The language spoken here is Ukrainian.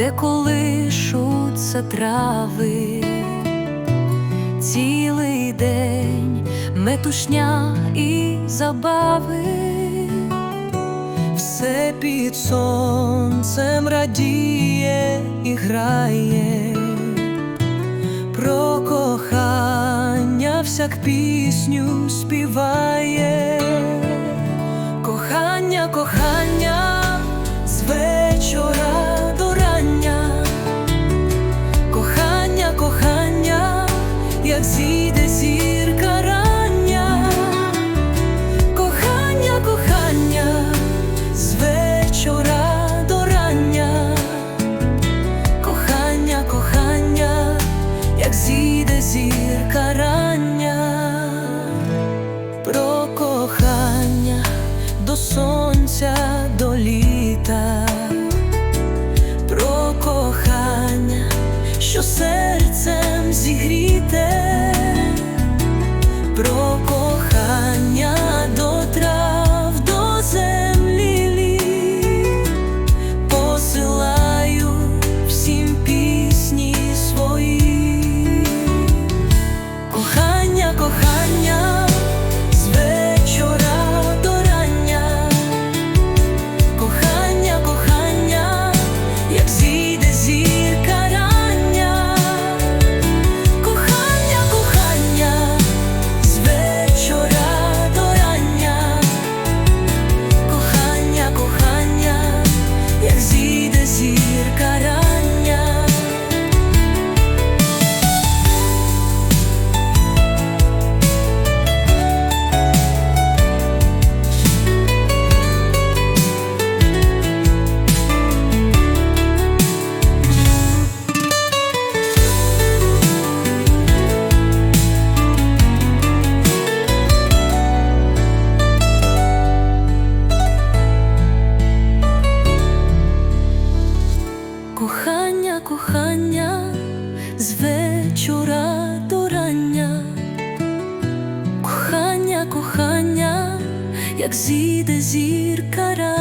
де колишуться трави, цілий день метушня і забави, все під сонцем радіє і грає, про кохання всяк пісню співає, кохання, кохання. що серцем зігріте. Про як зійде зірка.